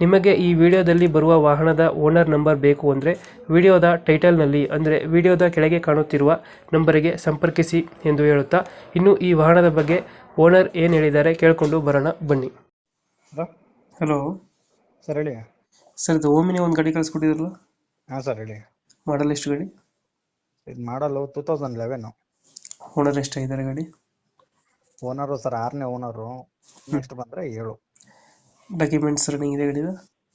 ನಿಮಗೆ ಈ ವಿಡಿಯೋದಲ್ಲಿ ಬರುವ ವಾಹನದ ಓನರ್ ನಂಬರ್ ಬೇಕು ಅಂದರೆ ವಿಡಿಯೋದ ಟೈಟಲ್ನಲ್ಲಿ ಅಂದರೆ ವಿಡಿಯೋದ ಕೆಳಗೆ ಕಾಣುತ್ತಿರುವ ನಂಬರಿಗೆ ಸಂಪರ್ಕಿಸಿ ಎಂದು ಹೇಳುತ್ತಾ ಇನ್ನು ಈ ವಾಹನದ ಬಗ್ಗೆ ಓನರ್ ಏನು ಹೇಳಿದ್ದಾರೆ ಕೇಳಿಕೊಂಡು ಬರೋಣ ಬನ್ನಿ. ಹಲೋ? ಹಲೋ? ಸರ್ ಹೇಳಿ. ಸರ್ ಇದು ಓಮಿನಿ ಒಂದು ಗಾಡಿ ಕಳಿಸ್ಕೊಟ್ಟಿದ್ರಲ್ಲ? ಹಾಂ ಸರ್ ಹೇಳಿ. ಮಾಡಲ್ ಎಷ್ಟು ಗಾಡಿ? ಇದು ಮಾಡಲು ಟೂ ತೌಸಂಡ್ ಲೆವೆನ್ ಓನರ್ ಎಷ್ಟಾಗಿದ್ದಾರೆ ಗಾಡಿ? ಓನರು ಸರ್ ಆರನೇ ಓನರು ನೆಕ್ಸ್ಟ್ ಬಂದರೆ ಏಳು. ಡಾಕ್ಯುಮೆಂಟ್ಸ್ ರನ್ನಿಂಗ್ ಇದೆ ಗಾಡಿದ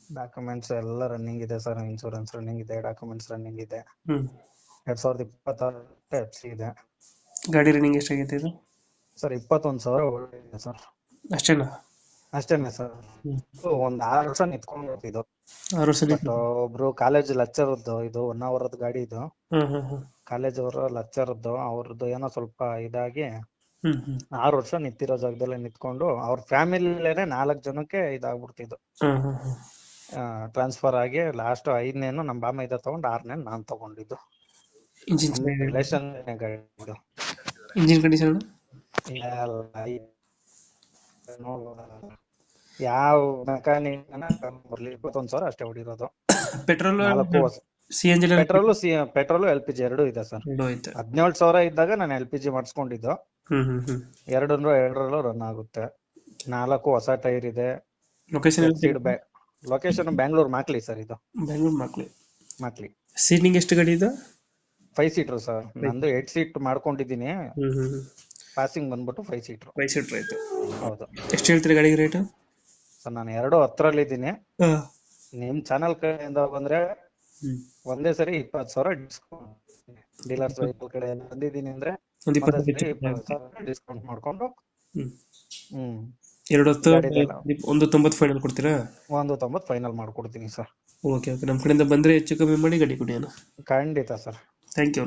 ಡಾಕ್ಯುಮೆಂಟ್ಸ್ ಎಲ್ಲ ರನ್ನಿಂಗ್ ಇದೆ ಸರ್ ಇನ್ಶೂರೆನ್ಸ್ ರನ್ನಿಂಗ್ ಇದೆ ಡಾಕ್ಯುಮೆಂಟ್ಸ್ ರನ್ನಿಂಗ್ ಇದೆ. ಹ್ಞೂ ಎರಡು ಸಾವಿರದ ಇಪ್ಪತ್ತಾರು ಎಫ್ ಸಿ ಇದೆ. ಗಾಡಿ ರನ್ನಿಂಗ್ ಎಷ್ಟಾಗೈತೆ ಇದು? ಸರ್ ಇಪ್ಪತ್ತೊಂದು ಸಾವಿರ ಒಳ್ಳೆ ಸರ್ ಅಷ್ಟೇನಾ? ಅಷ್ಟೇನೆ ಸರ್ ಒಂದ್ ಆರು ವರ್ಷ ನಿಂತ್ಕೊಂಡು ಇದು ಆರು ವರ್ಷ ಬಟ್ ಒಬ್ರು ಕಾಲೇಜ್ ಲೆಕ್ಚರ್ದು ಇದು ಒನ್ ಅವರ್ದ ಗಾಡಿ ಇದು. ಕಾಲೇಜ್ ಅವರ ಲೆಕ್ಚರ್ದು ಅವ್ರದ್ದು ಏನೋ ಸ್ವಲ್ಪ ಇದಾಗಿ ಆರು ವರ್ಷ ನಿಂತಿರೋ ಜಾಗದಲ್ಲೇ ನಿಂತ್ಕೊಂಡು ಅವ್ರ ಫ್ಯಾಮಿಲಿಲೇನೆ ನಾಲ್ಕು ಜನಕ್ಕೆ ಇದಾಗ್ಬಿಡ್ತಿದ್ದು ಟ್ರಾನ್ಸ್ಫರ್ ಆಗಿ ಲಾಸ್ಟ್ ಐದನೇನು ನಮ್ಮ ಬಾಮ ಇದ ತಗೊಂಡ್ ಆರನೇ ನಾನ್ ತಗೊಂಡಿದ್ದು. ರಿಲೇಷನ್ ಇಂಜಿನ್ ಕಂಡೀಷನ್ ಯಾವ ಮೆಕ್ಯಾನಿಕ್ ಬರ್ಲಿ? ಇಪ್ಪತ್ತೊಂದ್ ಸಾವಿರ ಅಷ್ಟೇ ಹೊಡಿರೋದು. ಪೆಟ್ರೋಲ್ ನಾಲ್ಕು C N G petrol C petrol L P G ಎರಡು ಇದೆ ಸರ್. ಎರಡು ಐತೆ. ಹದಿನೇಳು ಸಾವಿರ ಇದ್ದಾಗ ನಾನು ಎಲ್ ಪಿ ಜಿ ಮಾಡಿಸ್ಕೊಂಡಿದ್ದು. ಹ್ಮ್ ಹ್ಮ್ ಹ್ಮ್. ಎರಡನ್ನೂ ಎರಡರಲ್ಲೂ ರನ್ ಆಗುತ್ತೆ. ನಾಲ್ಕು ಹೊಸ ಟೈರ್ ಇದೆ. ಲೊಕೇಶನ್ ಸೀಡ್ ಬ್ಯಾ ಲೊಕೇಶನ್ ಬ್ಯಾಂಗ್ಳೂರ್ ಮಾಕ್ಲಿ ಸರ್ ಇದು. ಬೆಂಗಳೂರು ಮಕ್ಳಿ ಮಾಕ್ಲಿ ಸೀಟಿಂಗ್ ಎಷ್ಟು ಗಡಿ ಇದು? Five seater sir. ನಂದು ಏಟ್ ಸೀಟ್ ಮಾಡ್ಕೊಂಡಿದ್ದೀನಿ. ಹ್ಮ್ ಹ್ಮ್ ಪಾಸಿಂಗ್ ಬಂದ್ಬಿಟ್ಟು ಫೈವ್ ಸೀಟ್ರು ಫೈವ್ ಸೀಟರ್ ಆಯ್ತು ಹೌದು. ಎಷ್ಟು ಹೇಳ್ತೀರಿ ಗಾಡಿಗೆ ರೇಟ್ ಸರ್ ನಾನು ಎರಡು ಹತ್ರಲ್ಲಿದ್ದೀನಿ. ನಿಮ್ ಚಾನಲ್ ಕಡೆಯಿಂದ ಬಂದ್ರೆ ಒಂದೇ ಸರಿ ಇಪ್ಪತ್ತು ಸಾವಿರ ಡಿಸ್ಕೌಂಟ್ ಡೀಲರ್ಸ್ ವೆಹಿಕಲ್ ಕಡೆ ಬಂದಿದ್ದೀನಿ ಅಂದ್ರೆ ಡಿಸ್ಕೌಂಟ್ ಮಾಡ್ಕೊಂಡು ಹ್ಮ್. ಹ್ಮ್. ಎರಡು ಹೊತ್ತು. ಒಂದು ತೊಂಬತ್ತು ಫೈನಲ್ ಕೊಡ್ತೀರಾ? ಒಂದು ತೊಂಬತ್ತು ಫೈನಲ್ ಮಾಡ್ಕೊಡ್ತೀನಿ ಸರ್. Okay okay. ನಮ್ಮ ಕಡೆಯಿಂದ ಬಂದ್ರೆ ಹೆಚ್ಚು ಕಮ್ಮಿ ಮಾಡಿ ಗಾಡಿ ಕೊಡಿ ಅಣ್ಣ. ಖಂಡಿತ ಸರ್. Thank you